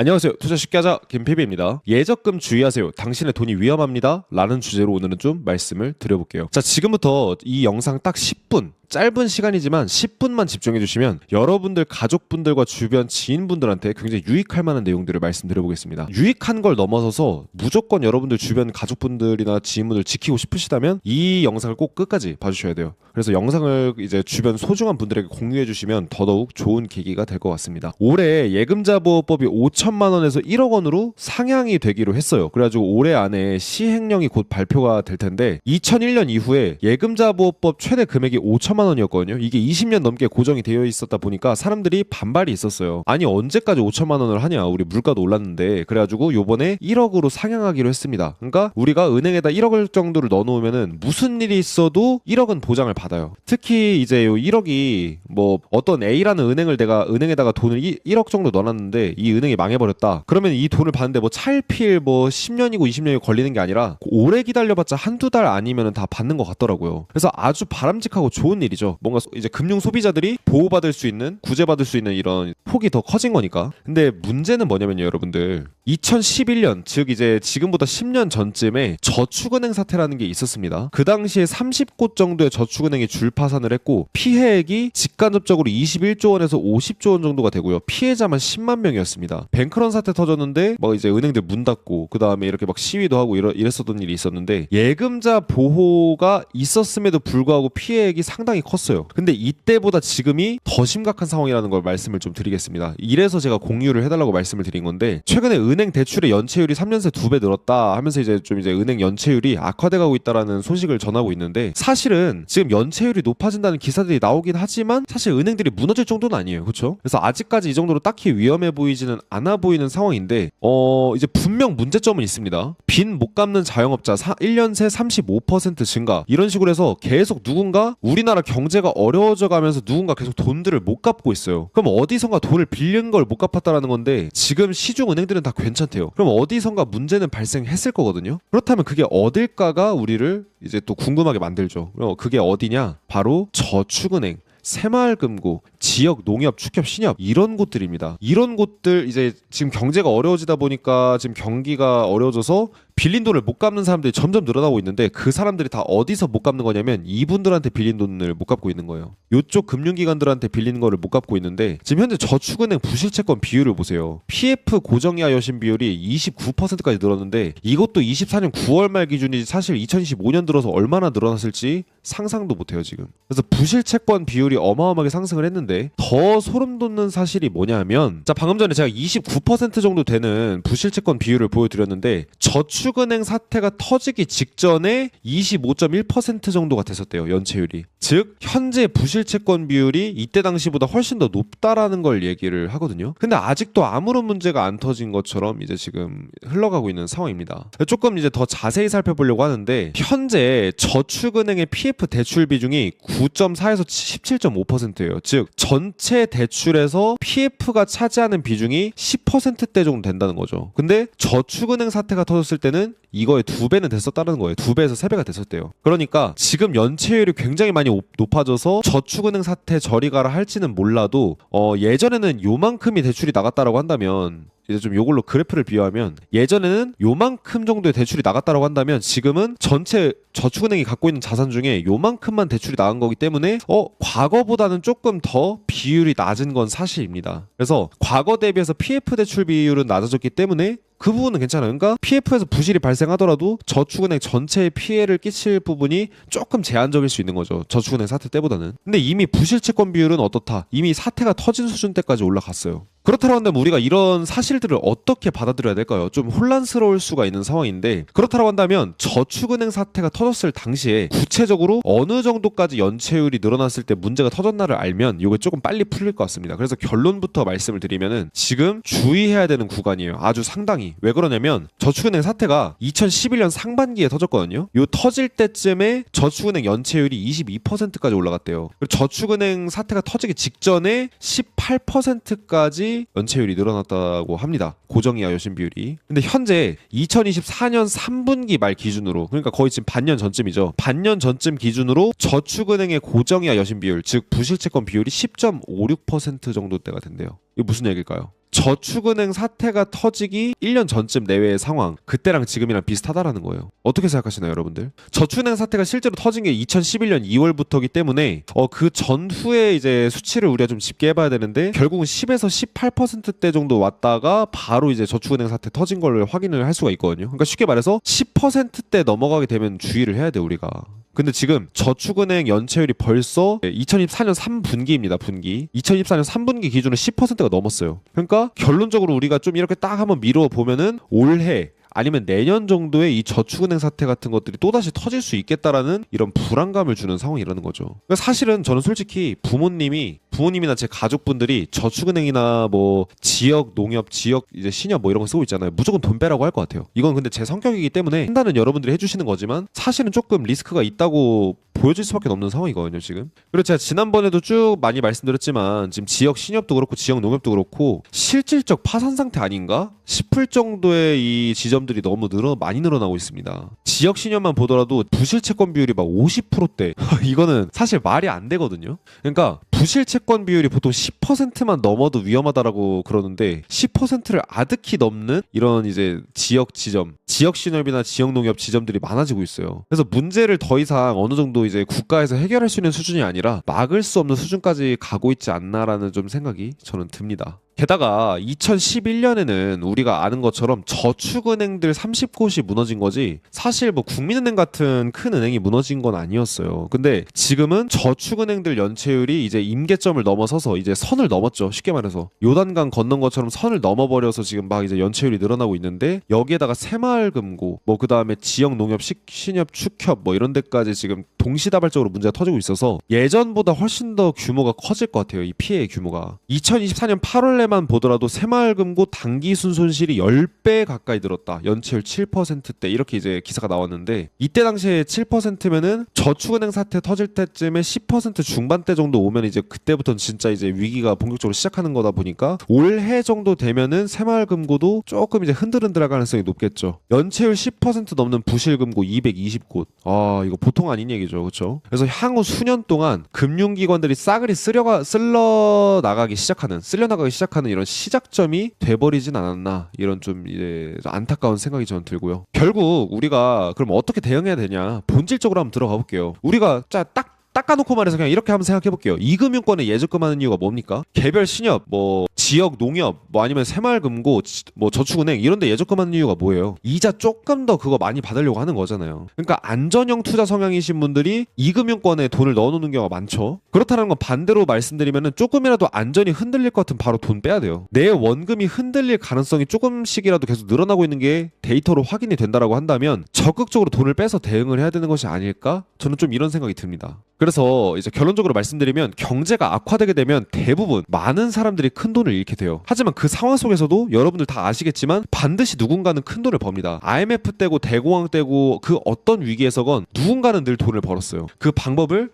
안녕하세요. 투자 쉽게 하자 김PB입니다. 예적금 주의하세요. 당신의 돈이 위험합니다. 라는 주제로 오늘은 좀 말씀을 드려볼게요. 자, 지금부터 이 영상 딱 10분 짧은 시간이지만 10분만 집중해 주시면 여러분들 가족분들과 주변 지인분들한테 굉장히 유익할 만한 내용들을 말씀드려 보겠습니다. 유익한 걸 넘어서서 무조건 여러분들 주변 가족분들이나 지인분들 지키고 싶으시다면 이 영상을 꼭 끝까지 봐주셔야 돼요. 그래서 영상을 이제 주변 소중한 분들에게 공유해 주시면 더더욱 좋은 계기가 될 것 같습니다. 올해 예금자 보호법이 5천만 원에서 1억 원으로 상향이 되기로 했어요. 그래가지고 올해 안에 시행령이 곧 발표가 될 텐데 2001년 이후에 예금자 보호법 최대 금액이 5천만 원이었거든요. 이게 20년 넘게 고정이 되어 있었다 보니까 사람들이 반발이 있었어요. 아니 언제까지 5천만 원을 하냐? 우리 물가도 올랐는데 그래가지고 요번에 1억으로 상향하기로 했습니다. 그러니까 우리가 은행에다 1억 정도를 넣어놓으면은 무슨 일이 있어도 1억은 보장을 받아요. 특히 이제 요 1억이 뭐 어떤 A라는 은행을 내가 은행에다가 돈을 1, 억 정도 넣어놨는데 이 은행이 망해버렸다. 그러면 이 돈을 받는데 뭐 차일피일 뭐 10년이고 20년이 걸리는 게 아니라 오래 기다려봤자 한두 달 아니면은 다 받는 것 같더라고요. 그래서 아주 바람직하고 좋은 일이 죠. 뭔가 소- 이제 금융 소비자들이 보호받을 수 있는 구제받을 수 있는 이런 폭이 더 커진 거니까. 근데 문제는 뭐냐면요, 여러분들. 2011년 즉 이제 지금보다 10년 전쯤에 저축은행 사태라는 게 있었습니다. 그 당시에 30곳 정도의 저축은행이 줄파산을 했고 피해액이 직간접적으로 21조 원에서 50조 원 정도가 되고요. 피해자만 10만 명이었습니다. 뱅크런 사태 터졌는데 뭐 이제 은행들 문 닫고 그 다음에 이렇게 막 시위도 하고 이랬었던 일이 있었는데 예금자 보호가 있었음에도 불구하고 피해액이 상당히 컸어요. 근데 이때보다 지금이 더 심각한 상황이라는 걸 말씀을 좀 드리겠습니다. 이래서 제가 공유를 해달라고 말씀을 드린 건데 최근에 은행 대출의 연체율이 3년 새 두 배 늘었다 하면서 이제 좀 이제 은행 연체율이 악화돼가고 있다라는 소식을 전하고 있는데 사실은 지금 연체율이 높아진다는 기사들이 나오긴 하지만 사실 은행들이 무너질 정도는 아니에요. 그렇죠? 그래서 아직까지 이 정도로 딱히 위험해 보이지는 않아 보이는 상황인데 어 이제 분명 문제점은 있습니다. 빚못 갚는 자영업자 사, 1년 새 35% 증가 이런 식으로 해서 계속 누군가 우리나라 경제가 어려워져 가면서 누군가 계속 돈들을 못 갚고 있어요. 그럼 어디선가 돈을 빌린 걸 못 갚았다라는 건데 지금 시중 은행들은 다 괜찮대요. 그럼 어디선가 문제는 발생했을 거거든요. 그렇다면 그게 어딜까가 우리를 이제 또 궁금하게 만들죠. 그게 어디냐? 바로 저축은행. 새마을금고, 지역 농협, 축협, 신협 이런 곳들입니다. 이런 곳들 이제 지금 경제가 어려워지다 보니까 지금 경기가 어려워져서 빌린 돈을 못 갚는 사람들이 점점 늘어나고 있는데 그 사람들이 다 어디서 못 갚는 거냐면 이분들한테 빌린 돈을 못 갚고 있는 거예요. 요쪽 금융기관들한테 빌리는 거를 못 갚고 있는데 지금 현재 저축은행 부실채권 비율을 보세요. PF 고정이하 여신 비율이 29%까지 늘었는데 이것도 24년 9월 말 기준이 사실 2025년 들어서 얼마나 늘어났을지 상상도 못해요 지금. 그래서 부실채권 비율이 어마어마하게 상승을 했는데 더 소름 돋는 사실이 뭐냐면 자 방금 전에 제가 29% 정도 되는 부실채권 비율을 보여드렸는데 저축 은행 사태가 터지기 직전에 25.1% 정도가 됐었대요 연체율이. 즉 현재 부실채권 비율이 이때 당시보다 훨씬 더 높다라는 걸 얘기를 하거든요. 근데 아직도 아무런 문제가 안 터진 것처럼 이제 지금 흘러가고 있는 상황입니다. 조금 이제 더 자세히 살펴보려고 하는데 현재 저축은행의 PF 대출 비중이 9.4에서 17.5%예요. 즉 전체 대출에서 PF가 차지하는 비중이 10%대 정도 된다는 거죠. 근데 저축은행 사태가 터졌을 때는 이거의 두 배는 됐었다는 거예요. 두 배에서 세 배가 됐었대요. 그러니까 지금 연체율이 굉장히 많이 오- 높아져서 저축은행 사태 저리 가라 할지는 몰라도 어 예전에는 요만큼이 대출이 나갔다라고 한다면 이제 좀 요걸로 그래프를 비유하면 예전에는 요만큼 정도의 대출이 나갔다라고 한다면 지금은 전체 저축은행이 갖고 있는 자산 중에 요만큼만 대출이 나간 거기 때문에 어 과거보다는 조금 더 비율이 낮은 건 사실입니다. 그래서 과거 대비해서 PF 대출 비율은 낮아졌기 때문에 그 부분은 괜찮아요. 그러니까 PF에서 부실이 발생하더라도 저축은행 전체에 피해를 끼칠 부분이 조금 제한적일 수 있는 거죠. 저축은행 사태 때보다는. 근데 이미 부실 채권 비율은 어떻다? 이미 사태가 터진 수준 때까지 올라갔어요. 그렇다고 한다면 우리가 이런 사실들을 어떻게 받아들여야 될까요? 좀 혼란스러울 수가 있는 상황인데 그렇다고 한다면 저축은행 사태가 터졌을 당시에 구체적으로 어느 정도까지 연체율이 늘어났을 때 문제가 터졌나를 알면 이게 조금 빨리 풀릴 것 같습니다. 그래서 결론부터 말씀을 드리면은 지금 주의해야 되는 구간이에요. 아주 상당히 왜 그러냐면 저축은행 사태가 2011년 상반기에 터졌거든요. 요 터질 때쯤에 저축은행 연체율이 22%까지 올라갔대요. 그리고 저축은행 사태가 터지기 직전에 18%까지 연체율이 늘어났다고 합니다. 고정이하 여신 비율이. 근데 현재 2024년 3분기 말 기준으로 그러니까 거의 지금 반년 전쯤이죠. 반년 전쯤 기준으로 저축은행의 고정이하 여신 비율 즉 부실채권 비율이 10.56% 정도 대가 된대요. 이게 무슨 얘기일까요? 저축은행 사태가 터지기 1년 전쯤 내외의 상황 그때랑 지금이랑 비슷하다라는 거예요. 어떻게 생각하시나요, 여러분들? 저축은행 사태가 실제로 터진 게 2011년 2월부터기 때문에 어, 그 전후에 이제 수치를 우리가 좀 짚게 해봐야 되는데 결국은 10에서 18%대 정도 왔다가 바로 이제 저축은행 사태 터진 걸 확인을 할 수가 있거든요. 그러니까 쉽게 말해서 10%대 넘어가게 되면 주의를 해야 돼 우리가. 근데 지금 저축은행 연체율이 벌써 2024년 3분기입니다. 분기. 2024년 3분기 기준으로 10%가 넘었어요. 그러니까 결론적으로 우리가 좀 이렇게 딱 한번 미루어 보면은 올해 아니면 내년 정도에 이 저축은행 사태 같은 것들이 또다시 터질 수 있겠다라는 이런 불안감을 주는 상황이라는 거죠. 그러니까 사실은 저는 솔직히 부모님이 부모님이나 제 가족분들이 저축은행이나 뭐 지역 농협, 지역 이제 신협 뭐 이런 거 쓰고 있잖아요. 무조건 돈 빼라고 할 것 같아요. 이건 근데 제 성격이기 때문에 판단은 여러분들이 해주시는 거지만 사실은 조금 리스크가 있다고 보여질 수밖에 없는 상황이거든요 지금. 그리고 제가 지난번에도 쭉 많이 말씀드렸지만 지금 지역 신협도 그렇고 지역 농협도 그렇고 실질적 파산 상태 아닌가 싶을 정도의 이 지점 들이 너무 늘어 많이 늘어나고 있습니다. 지역 신협만 보더라도 부실 채권 비율이 막 50%대 이거는 사실 말이 안 되거든요. 그러니까 부실 채권 비율이 보통 10%만 넘어도 위험하다라고 그러는데 10%를 아득히 넘는 이런 이제 지역 지점, 지역 신협이나 지역 농협 지점들이 많아지고 있어요. 그래서 문제를 더 이상 어느 정도 이제 국가에서 해결할 수 있는 수준이 아니라 막을 수 없는 수준까지 가고 있지 않나라는 좀 생각이 저는 듭니다. 게다가 2011년에는 우리가 아는 것처럼 저축은행들 30곳이 무너진 거지 사실 뭐 국민은행 같은 큰 은행이 무너진 건 아니었어요. 근데 지금은 저축은행들 연체율이 이제 임계점을 넘어서서 이제 선을 넘었죠. 쉽게 말해서 요단강 건넌 것처럼 선을 넘어버려서 지금 막 이제 연체율이 늘어나고 있는데 여기에다가 새마을금고 뭐 그다음에 지역 농협 식- 신협 축협 뭐 이런 데까지 지금 동시다발적으로 문제가 터지고 있어서 예전보다 훨씬 더 규모가 커질 것 같아요. 이 피해의 규모가. 2024년 8월에 만 보더라도 새마을금고 단기 순 손실이 10배 가까이 늘었다. 연체율 7%대 이렇게 이제 기사가 나왔는데 이때 당시에 7%면은 저축은행 사태 터질 때쯤에 10% 중반대 정도 오면 이제 그때부터는 진짜 이제 위기가 본격적으로 시작하는 거다 보니까 올해 정도 되면은 새마을금고도 조금 이제 흔들흔들할 가능성이 높겠죠. 연체율 10% 넘는 부실금고 220곳. 아 이거 보통 아닌 얘기죠, 그렇죠? 그래서 향후 수년 동안 금융기관들이 싸그리 쓰려가 쓸러 나가기 시작하는 쓸려 나가기 시작하는 이런 시작점이 돼버리진 않았나 이런 좀 이제 안타까운 생각이 저는 들고요. 결국 우리가 그럼 어떻게 대응해야 되냐 본질적으로 한번 들어가 볼게요. 우리가 자딱 닦아놓고 말해서 그냥 이렇게 한번 생각해 볼게요. 이 금융권에 예적금하는 이유가 뭡니까? 개별 신협, 뭐 지역 농협, 뭐 아니면 새마을금고, 지- 뭐 저축은행 이런데 예적금하는 이유가 뭐예요? 이자 조금 더 그거 많이 받으려고 하는 거잖아요. 그러니까 안전형 투자 성향이신 분들이 이 금융권에 돈을 넣어놓는 경우가 많죠. 그렇다는 건 반대로 말씀드리면은 조금이라도 안전이 흔들릴 것 같으면 바로 돈 빼야 돼요. 내 원금이 흔들릴 가능성이 조금씩이라도 계속 늘어나고 있는 게 데이터로 확인이 된다라고 한다면 적극적으로 돈을 빼서 대응을 해야 되는 것이 아닐까? 저는 좀 이런 생각이 듭니다. 그래서 이제 결론적으로 말씀드리면 경제가 악화되게 되면 대부분 많은 사람들이 큰 돈을 잃게 돼요. 하지만 그 상황 속에서도 여러분들 다 아시겠지만 반드시 누군가는 큰 돈을 법니다. IMF 때고 대공황 때고 그 어떤 위기에서건 누군가는 늘 돈을 벌었어요. 그 방법을